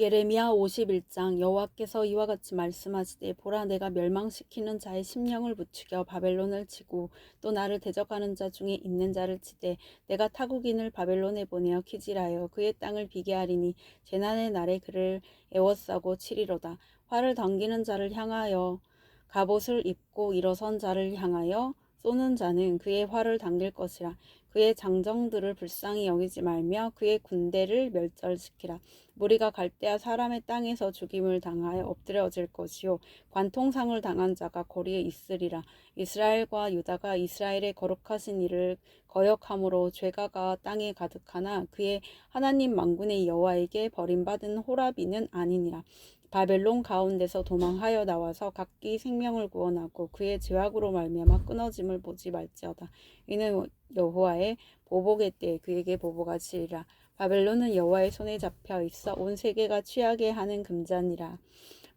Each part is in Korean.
예레미야 51장 여호와께서 이와 같이 말씀하시되 보라 내가 멸망시키는 자의 심령을 부추겨 바벨론을 치고 또 나를 대적하는 자 중에 있는 자를 치되 내가 타국인을 바벨론에 보내어 키질하여 그의 땅을 비게 하리니 재난의 날에 그를 애워싸고 치리로다. 활을 당기는 자를 향하여 갑옷을 입고 일어선 자를 향하여 쏘는 자는 그의 활을 당길 것이라 그의 장정들을 불쌍히 여기지 말며 그의 군대를 멸절시키라. 무리가 갈대아 사람의 땅에서 죽임을 당하여 엎드려질 것이요. 관통상을 당한 자가 거리에 있으리라. 이스라엘과 유다가 이스라엘의 거룩하신 일을 거역함으로 죄가가 땅에 가득하나 그의 하나님 만군의 여호와에게 버림받은 호라비는 아니니라 바벨론 가운데서 도망하여 나와서 각기 생명을 구원하고 그의 죄악으로 말미암아 끊어짐을 보지 말지어다. 이는 여호와의 보복의 때에 그에게 보복하시리라. 바벨론은 여호와의 손에 잡혀 있어 온 세계가 취하게 하는 금잔이라.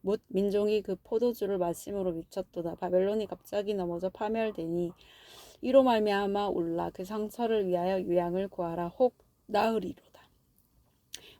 뭇 민종이 그 포도주를 마심으로 미쳤도다. 바벨론이 갑자기 넘어져 파멸되니 이로 말미암아 올라 그 상처를 위하여 유양을 구하라. 혹 나으리로다.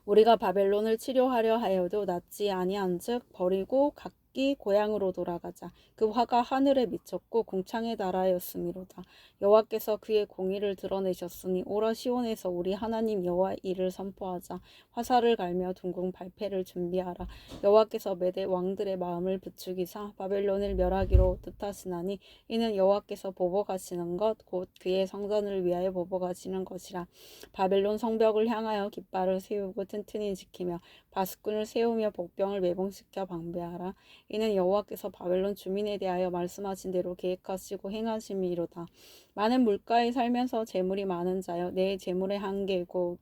우리가 바벨론을 치료하려 하여도 낫지 아니한 즉 버리고 각 기 고향으로 돌아가자. 그 화가 하늘에 미쳤고 궁창에 달하였음이로다. 여호와께서 그의 공의를 드러내셨으니 오라 시온에서 우리 하나님 여호와 이를 선포하자. 화살을 갈며 둥근 발패를 준비하라. 여호와께서 메대 왕들의 마음을 부추기사 바벨론을 멸하기로 뜻하시나니 이는 여호와께서 보복하시는 것 곧 그의 성전을 위하여 보복하시는 것이라. 바벨론 성벽을 향하여 깃발을 세우고 튼튼히 지키며 바스꾼을 세우며 복병을 매봉시켜 방배하라. 이는 여호와께서 바벨론 주민에 대하여 말씀하신 대로 계획하시고 행하심이로다. 많은 물가에 살면서 재물이 많은 자여 내 재물의 한계고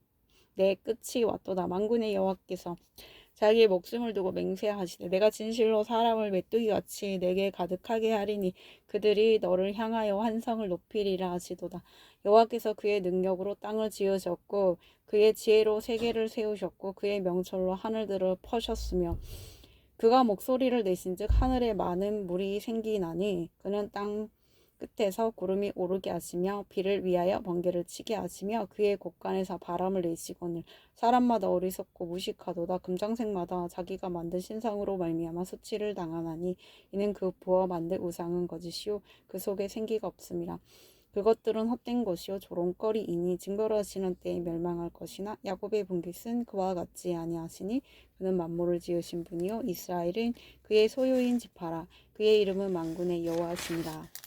내 끝이 왔도다. 만군의 여호와께서 자기의 목숨을 두고 맹세하시되 내가 진실로 사람을 메뚜기 같이 내게 가득하게 하리니 그들이 너를 향하여 환성을 높이리라 하시도다. 여호와께서 그의 능력으로 땅을 지으셨고 그의 지혜로 세계를 세우셨고 그의 명철로 하늘들을 퍼셨으며 그가 목소리를 내신즉 하늘에 많은 물이 생기나니 그는 땅 끝에서 구름이 오르게 하시며 비를 위하여 번개를 치게 하시며 그의 곳간에서 바람을 내시거늘 사람마다 어리석고 무식하도다. 금장색마다 자기가 만든 신상으로 말미암아 수치를 당하나니 이는 그 부어 만든 우상은 거짓이요. 그 속에 생기가 없음이라 그것들은 헛된 것이요. 조롱거리이니 징벌 하시는 때에 멸망할 것이나 야곱의 분깃은 그와 같지 아니하시니 그는 만물을 지으신 분이요. 이스라엘은 그의 소유인 지파라. 그의 이름은 만군의 여호와시니라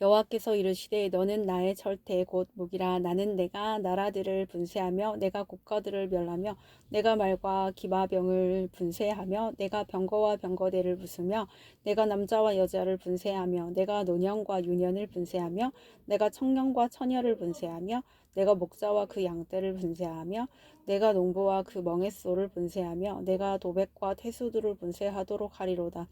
여호와께서 이르시되 너는 나의 절대 곧 무기라. 나는 내가 나라들을 분쇄하며 내가 국가들을 멸하며 내가 말과 기마병을 분쇄하며 내가 병거와 병거대를 부수며 내가 남자와 여자를 분쇄하며 내가 노년과 유년을 분쇄하며 내가 청년과 처녀를 분쇄하며 내가 목자와 그 양떼를 분쇄하며 내가 농부와 그 멍에소를 분쇄하며 내가 도백과 태수들을 분쇄하도록 하리로다.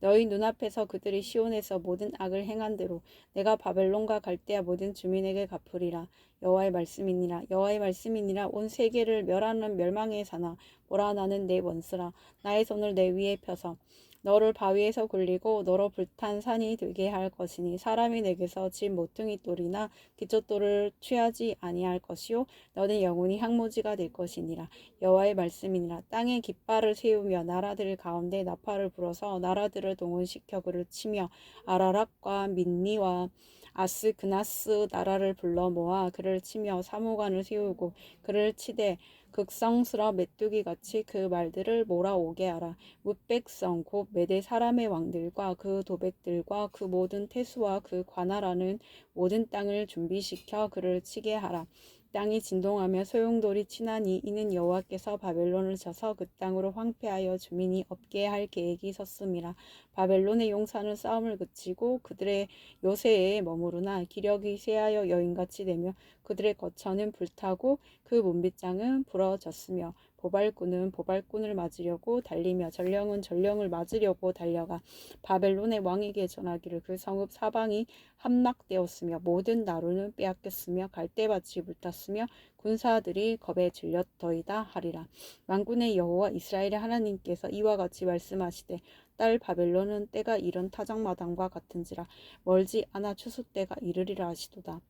너희 눈앞에서 그들이 시온에서 모든 악을 행한 대로 내가 바벨론과 갈대아 모든 주민에게 갚으리라. 여호와의 말씀이니라. 여호와의 말씀이니라. 온 세계를 멸하는 멸망의 사나 보라 나는 내 원수라. 나의 손을 내 위에 펴서 너를 바위에서 굴리고 너로 불탄 산이 되게 할 것이니 사람이 내게서 집 모퉁이 돌이나 기초돌을 취하지 아니할 것이요. 너는 영원히 항모지가 될 것이니라. 여호와의 말씀이니라. 땅에 깃발을 세우며 나라들 가운데 나팔을 불어서 나라들을 동원시켜 그를 치며 아라락과 민니와 아스 그나스 나라를 불러 모아 그를 치며 사무관을 세우고 그를 치되 극성스러 메뚜기 같이 그 말들을 몰아오게 하라. 무백성 곧 메대 사람의 왕들과 그 도백들과 그 모든 태수와 그 관할하는 모든 땅을 준비시켜 그를 치게 하라. 땅이 진동하며 소용돌이 치나니 이는 여호와께서 바벨론을 쳐서 그 땅으로 황폐하여 주민이 없게 할 계획이 섰음이라 바벨론의 용사는 싸움을 그치고 그들의 요새에 머무르나 기력이 쇠하여 여인같이 되며 그들의 거처는 불타고 그 문빗장은 부러졌으며 보발꾼은 보발꾼을 맞으려고 달리며 전령은 전령을 맞으려고 달려가 바벨론의 왕에게 전하기를 그 성읍 사방이 함락되었으며 모든 나루는 빼앗겼으며 갈대밭이 불탔으며 군사들이 겁에 질렸더이다 하리라. 만군의 여호와 이스라엘의 하나님께서 이와 같이 말씀하시되 딸 바벨론은 때가 이른 타작마당과 같은지라 멀지 않아 추수 때가 이르리라 하시도다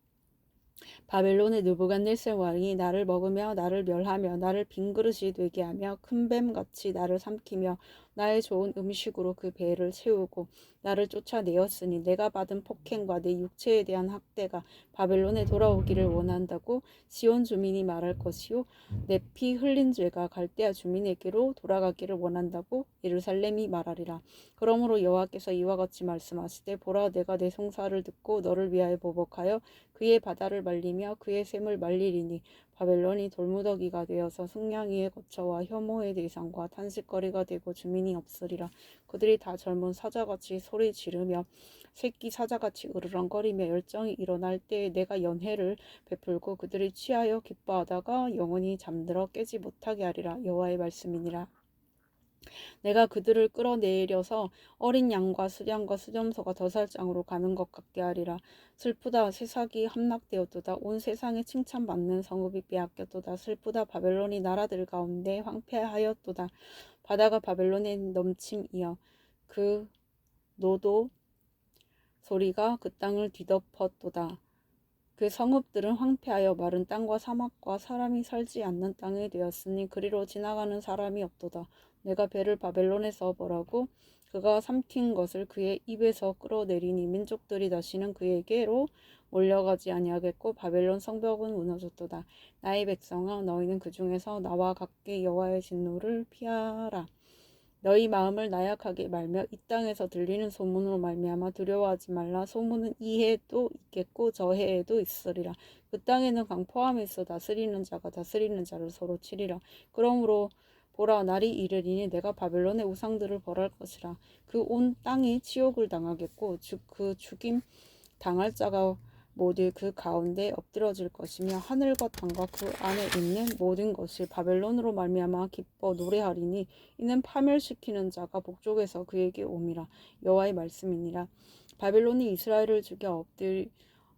바벨론의 느부갓네살 왕이 나를 먹으며 나를 멸하며 나를 빈 그릇이 되게 하며 큰 뱀같이 나를 삼키며 나의 좋은 음식으로 그 배를 채우고 나를 쫓아내었으니 내가 받은 폭행과 내 육체에 대한 학대가 바벨론에 돌아오기를 원한다고 시온 주민이 말할 것이요. 내 피 흘린 죄가 갈대아 주민에게로 돌아가기를 원한다고 예루살렘이 말하리라. 그러므로 여호와께서 이와 같이 말씀하시되 보라 내가 내 송사를 듣고 너를 위하여 보복하여 그의 바다를 말리며 그의 샘을 말리리니 바벨론이 돌무더기가 되어서 승냥이의 거처와 혐오의 대상과 탄식거리가 되고 주민이 없으리라. 그들이 다 젊은 사자같이 소리 지르며 새끼 사자같이 으르렁거리며 열정이 일어날 때에 내가 연회를 베풀고 그들이 취하여 기뻐하다가 영원히 잠들어 깨지 못하게 하리라. 여호와의 말씀이니라. 내가 그들을 끌어내려서 어린 양과 수량과 수점소가 더살장으로 가는 것 같게 하리라. 슬프다 세상이 함락되었도다. 온 세상에 칭찬받는 성읍이 빼앗겼도다. 슬프다 바벨론이 나라들 가운데 황폐하였도다. 바다가 바벨론의 넘침이여 그 노도 소리가 그 땅을 뒤덮었도다. 그 성읍들은 황폐하여 마른 땅과 사막과 사람이 살지 않는 땅이 되었으니 그리로 지나가는 사람이 없도다. 내가 배를 바벨론에서 보라고 그가 삼킨 것을 그의 입에서 끌어내리니 민족들이 다시는 그에게로 몰려가지 아니하겠고 바벨론 성벽은 무너졌도다. 나의 백성아 너희는 그 중에서 나와 같게 여호와의 진노를 피하라. 너희 마음을 나약하게 말며 이 땅에서 들리는 소문으로 말미암아 두려워하지 말라. 소문은 이 해에도 있겠고 저 해에도 있으리라. 그 땅에는 강 포함에 있어 다스리는 자가 다스리는 자를 서로 치리라. 그러므로 보라 날이 이르리니 내가 바벨론의 우상들을 벌할 것이라 그 온 땅이 치욕을 당하겠고 그 죽임 당할 자가 모두 그 가운데 엎드러질 것이며 하늘과 땅과 그 안에 있는 모든 것이 바벨론으로 말미암아 기뻐 노래하리니 이는 파멸시키는 자가 북쪽에서 그에게 옴이라 여호와의 말씀이니라 바벨론이 이스라엘을 죽여 엎드려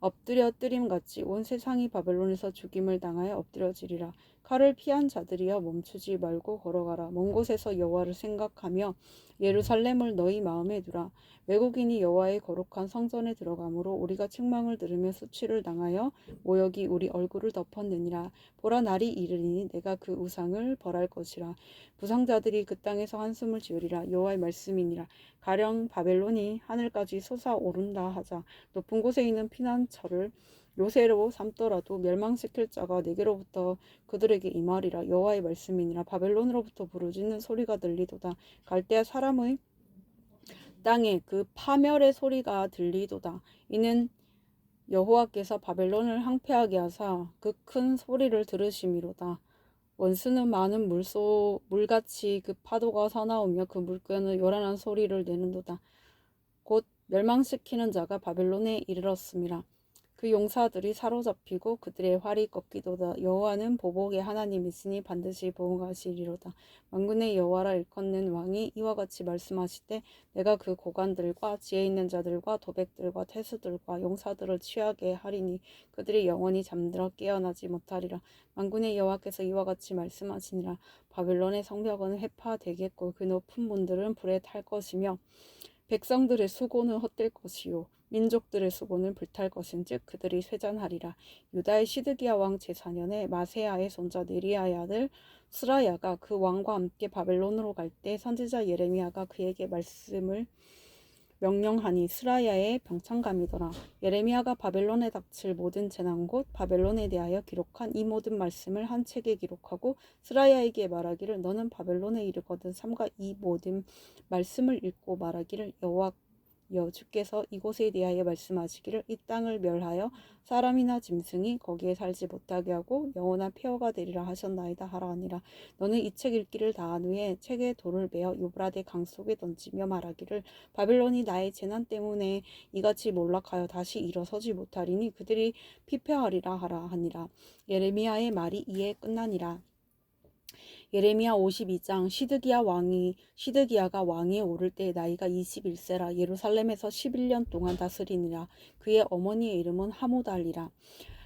엎드려 뜨림 같이 온 세상이 바벨론에서 죽임을 당하여 엎드려지리라. 칼을 피한 자들이여 멈추지 말고 걸어가라. 먼 곳에서 여호와를 생각하며 예루살렘을 너희 마음에 두라. 외국인이 여호와의 거룩한 성전에 들어가므로 우리가 책망을 들으며 수치를 당하여 모욕이 우리 얼굴을 덮었느니라. 보라 날이 이르리니 내가 그 우상을 벌할 것이라. 부상자들이 그 땅에서 한숨을 지으리라. 여호와의 말씀이니라. 가령 바벨론이 하늘까지 솟아오른다 하자. 높은 곳에 있는 피난처를 요새로 삼더라도 멸망시킬 자가 내게로부터 그들에게 임하리라 여호와의 말씀이니라. 바벨론으로부터 부르짖는 소리가 들리도다. 갈대아 사람의 땅에 그 파멸의 소리가 들리도다. 이는 여호와께서 바벨론을 항폐하게 하사 그 큰 소리를 들으심이로다. 원수는 많은 물소 물같이 그 파도가 사나우며 그 물결은 요란한 소리를 내는도다. 곧 멸망시키는 자가 바벨론에 이르렀음이라 그 용사들이 사로잡히고 그들의 활이 꺾이도다. 여호와는 보복의 하나님이시니 반드시 보응하시리로다. 만군의 여호와라 일컫는 왕이 이와 같이 말씀하시되 내가 그 고관들과 지혜 있는 자들과 도백들과 태수들과 용사들을 취하게 하리니 그들이 영원히 잠들어 깨어나지 못하리라. 만군의 여호와께서 이와 같이 말씀하시니라. 바벨론의 성벽은 해파되겠고 그 높은 문들은 불에 탈 것이며 백성들의 수고는 헛될 것이요 민족들의 수고는 불탈 것인즉 그들이 쇠잔하리라. 유다의 시드기야 왕 제4년에 마세아의 손자 네리아의 아들 스라야가 그 왕과 함께 바벨론으로 갈 때 선지자 예레미야가 그에게 말씀을 명령하니 스라야의 병창감이더라. 예레미야가 바벨론에 닥칠 모든 재난 곧 바벨론에 대하여 기록한 이 모든 말씀을 한 책에 기록하고 스라야에게 말하기를 너는 바벨론에 이르거든 삼가 이 모든 말씀을 읽고 말하기를 여호와 여 주께서 이곳에 대하여 말씀하시기를 이 땅을 멸하여 사람이나 짐승이 거기에 살지 못하게 하고 영원한 폐허가 되리라 하셨나이다 하라 하니라. 너는 이 책 읽기를 다한 후에 책에 돌을 베어 유브라데 강 속에 던지며 말하기를 바벨론이 나의 재난 때문에 이같이 몰락하여 다시 일어서지 못하리니 그들이 피폐하리라 하라 하니라. 예레미야의 말이 이에 끝나니라 예레미야 52장 시드기야 왕이 시드기야가 왕위에 오를 때 나이가 21세라. 예루살렘에서 11년 동안 다스리니라 그의 어머니의 이름은 하무달이라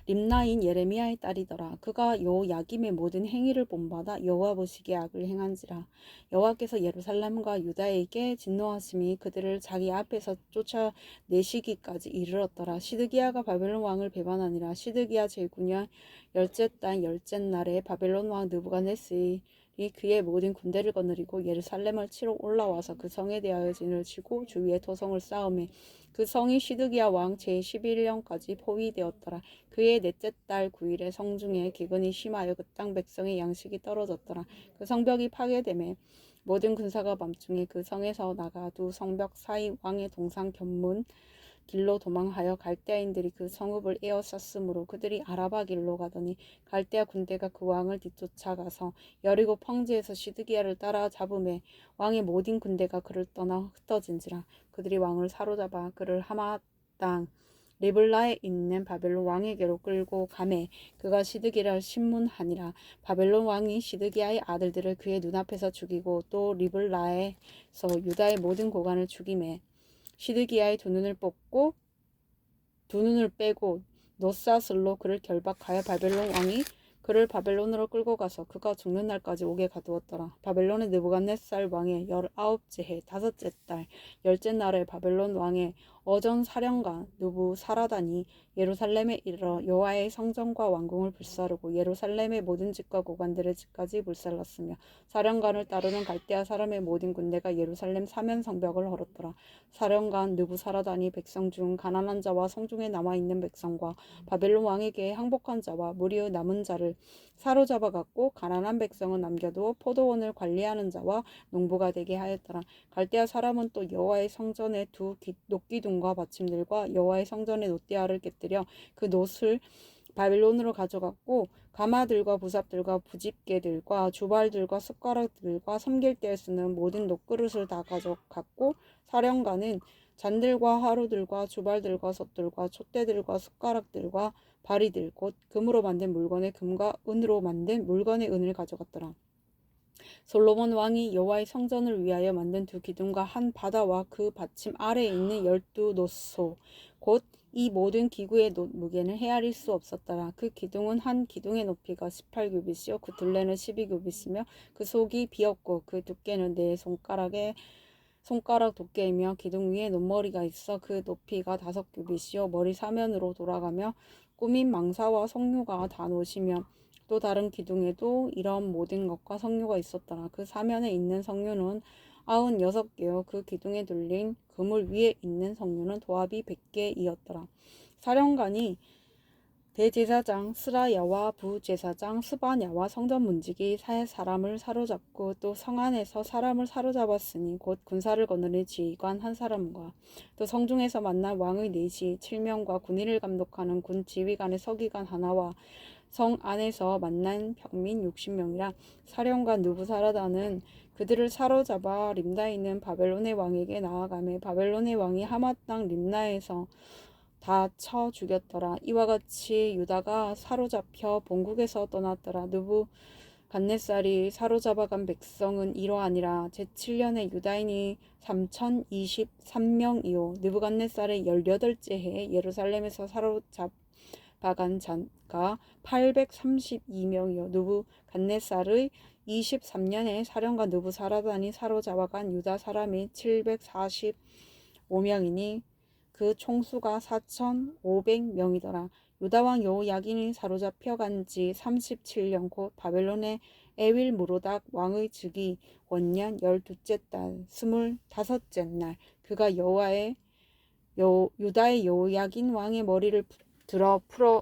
림나인 예레미야의 딸이더라. 그가 요 야김의 모든 행위를 본받아 여호와 보시기에 악을 행한지라. 여호와께서 예루살렘과 유다에게 진노하심이 그들을 자기 앞에서 쫓아내시기까지 이르렀더라. 시드기야가 바벨론 왕을 배반하니라. 시드기야 제9년 열째 달 열째 날에 바벨론 왕 느부갓네스 이 그의 모든 군대를 거느리고 예루살렘을 치러 올라와서 그 성에 대하여 진을 치고 주위에 도성을 쌓음에 그 성이 시드기야 왕 제11년까지 포위되었더라. 그의 넷째 달 9일에 성중에 기근이 심하여 그 땅 백성의 양식이 떨어졌더라. 그 성벽이 파괴됨에 모든 군사가 밤중에 그 성에서 나가 두 성벽 사이 왕의 동상 견문 길로 도망하여 갈대아인들이 그 성읍을 에워쌌으므로 그들이 아라바 길로 가더니 갈대아 군대가 그 왕을 뒤쫓아가서 여리고 평지에서 시드기야를 따라 잡음에 왕의 모든 군대가 그를 떠나 흩어진지라 그들이 왕을 사로잡아 그를 하마 땅 리블라에 있는 바벨론 왕에게로 끌고 가매 그가 시드기야를 신문하니라. 바벨론 왕이 시드기야의 아들들을 그의 눈앞에서 죽이고 또 리블라에서 유다의 모든 고관을 죽임에 시드기야의 두 눈을 뽑고 두 눈을 빼고 노사슬로 그를 결박하여 바벨론 왕이 그를 바벨론으로 끌고 가서 그가 죽는 날까지 오게 가두었더라. 바벨론의 느부갓네살 왕의 열아홉째 해 다섯째 달 열째 날에 바벨론 왕의 어전 사령관 누부 사라단이 예루살렘에 이르러 여호와의 성전과 왕궁을 불사르고 예루살렘의 모든 집과 고관들의 집까지 불살랐으며 사령관을 따르는 갈대아 사람의 모든 군대가 예루살렘 사면 성벽을 헐었더라. 사령관 누부 사라단이 백성 중 가난한 자와 성중에 남아 있는 백성과 바벨론 왕에게 항복한 자와 무리의 남은 자를 사로잡아 갔고 가난한 백성은 남겨두어 포도원을 관리하는 자와 농부가 되게 하였더라. 갈대아 사람은 또 여호와의 성전에 두 녹기둥 과 받침들과 여호와의 성전의 노띠아를 깨뜨려 그 노을 바빌론으로 가져갔고 가마들과 부삽들과 부집개들과 주발들과 숟가락들과 섬길 때에 쓰는 모든 녹그릇을 다 가져갔고 사령관은 잔들과 하루들과 주발들과 솥들과 촛대들과 숟가락들과 바리들 곧 금으로 만든 물건의 금과 은으로 만든 물건의 은을 가져갔더라. 솔로몬 왕이 여호와의 성전을 위하여 만든 두 기둥과 한 바다와 그 받침 아래에 있는 열두 노소 곧 이 모든 기구의 무게는 헤아릴 수 없었더라. 그 기둥은 한 기둥의 높이가 18규빗이요 그 둘레는 12규빗이며 그 속이 비었고 그 두께는 네 손가락에 손가락 두께이며 기둥 위에 논머리가 있어 그 높이가 다섯 규빗이요 머리 사면으로 돌아가며 꾸민 망사와 석류가 다 놓으시며 또 다른 기둥에도 이런 모든 것과 석류가 있었더라. 그 사면에 있는 석류는 아흔 여섯 개요. 그 기둥에 둘린 그물 위에 있는 석류는 도합이 백 개이었더라. 사령관이 대제사장 스라야와 부제사장 스바냐와 성전 문지기 세 사람을 사로잡고 또 성 안에서 사람을 사로잡았으니 곧 군사를 거느린 지휘관 한 사람과 또 성중에서 만난 왕의 내시 7명과 군인을 감독하는 군 지휘관의 서기관 하나와 성 안에서 만난 평민 60명이라 사령관 누부사라다는 그들을 사로잡아 림나에 있는 바벨론의 왕에게 나아가며 바벨론의 왕이 하마 땅 림나에서 다 쳐 죽였더라. 이와 같이 유다가 사로잡혀 본국에서 떠났더라. 누부 간네살이 사로잡아간 백성은 이러하니라. 제7년에 유다인이 3023명이요. 느부갓네살의 18째 해에 예루살렘에서 사로잡 아간 자가 832명이요. 누부갓네살의 23년에 사령관 느부사라단이 사로잡아간 유다 사람이 745명이니 그 총수가 4,500명이더라. 유다왕 여호야긴이 사로잡혀 간 지 37년 곧 바벨론의 에윌 무로닥 왕의 즉위 원년 열두째 달 스물다섯째 날 그가 여호와의 여, 유다의 여호야긴 왕의 머리를 들어 풀어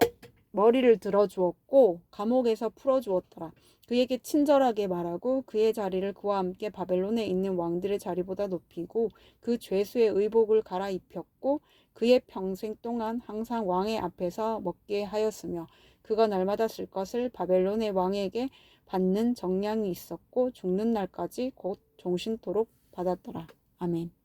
머리를 들어 주었고 감옥에서 풀어 주었더라. 그에게 친절하게 말하고 그의 자리를 그와 함께 바벨론에 있는 왕들의 자리보다 높이고 그 죄수의 의복을 갈아입혔고 그의 평생 동안 항상 왕의 앞에서 먹게 하였으며 그가 날마다 쓸 것을 바벨론의 왕에게 받는 정량이 있었고 죽는 날까지 곧 종신토록 받았더라. 아멘.